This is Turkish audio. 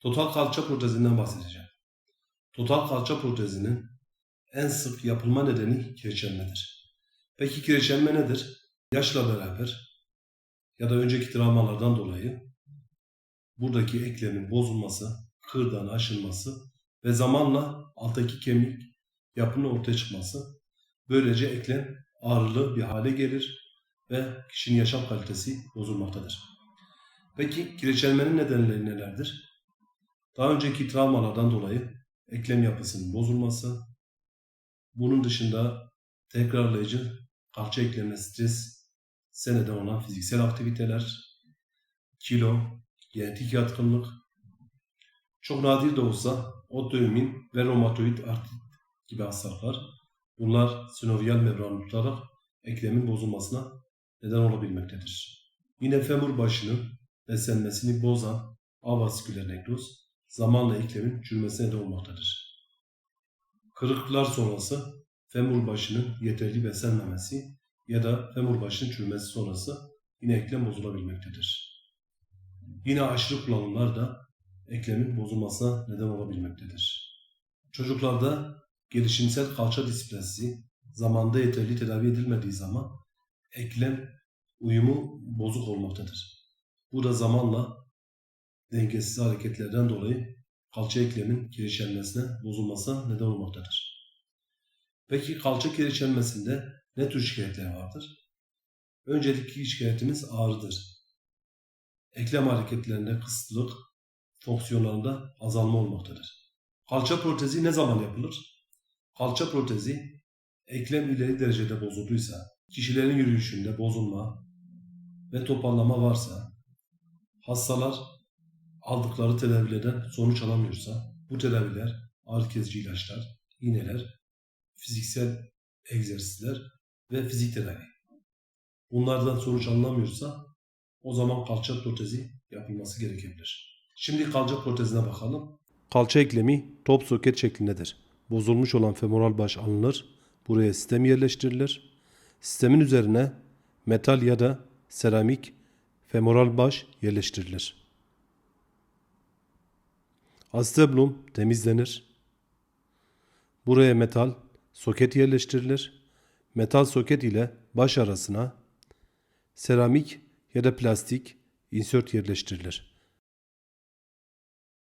Total kalça protezinden bahsedeceğim. Total kalça protezinin en sık yapılma nedeni kireçlenmedir. Peki kireçlenme nedir? Yaşla beraber ya da önceki travmalardan dolayı buradaki eklemin bozulması, kırdan aşınması ve zamanla alttaki kemik yapının ortaya çıkması. Böylece eklem ağrılı bir hale gelir ve kişinin yaşam kalitesi bozulmaktadır. Peki kireçlenmenin nedenleri nelerdir? Daha önceki travmalardan dolayı eklem yapısının bozulması, bunun dışında tekrarlayıcı kalça eklemine stres neden olan fiziksel aktiviteler, kilo, genetik yatkınlık, çok nadir de olsa otoimmün ve romatoid artrit gibi hastalıklar bunlar sinovial membranı tutarak eklemin bozulmasına neden olabilmektedir. Yine femur başının beslenmesini bozan avasküler nekroz zamanla eklemin çürümesine neden olmaktadır. Kırıklar sonrası femur başının yeterli beslenmemesi ya da femur başının çürümesi sonrası yine eklem bozulabilmektedir. Yine aşırı kullanımlar da eklemin bozulmasına neden olabilmektedir. Çocuklarda gelişimsel kalça displazisi zamanda yeterli tedavi edilmediği zaman eklem uyumu bozuk olmaktadır. Bu da zamanla dengesiz hareketlerden dolayı kalça eklemin kireçlenmesine, bozulmasına neden olmaktadır. Peki kalça kireçlenmesinde ne tür şikayetler vardır? Öncelikli şikayetimiz ağrıdır. Eklem hareketlerinde kısıtlılık, fonksiyonlarında azalma olmaktadır. Kalça protezi ne zaman yapılır? Kalça protezi eklem ileri derecede bozulduysa, kişilerin yürüyüşünde bozulma ve toparlama varsa, hastalar aldıkları tedavilerden sonuç alamıyorsa, bu tedaviler ağrı kesici ilaçlar, iğneler, fiziksel egzersizler ve fizik tedavi. Bunlardan sonuç alınamıyorsa o zaman kalça protezi yapılması gerekebilir. Şimdi kalça protezine bakalım. Kalça eklemi top soket şeklindedir. Bozulmuş olan femoral baş alınır. Buraya sistem yerleştirilir. Sistemin üzerine metal ya da seramik femoral baş yerleştirilir. Acetabulum temizlenir. Buraya metal soket yerleştirilir. Metal soket ile baş arasına seramik ya da plastik insert yerleştirilir.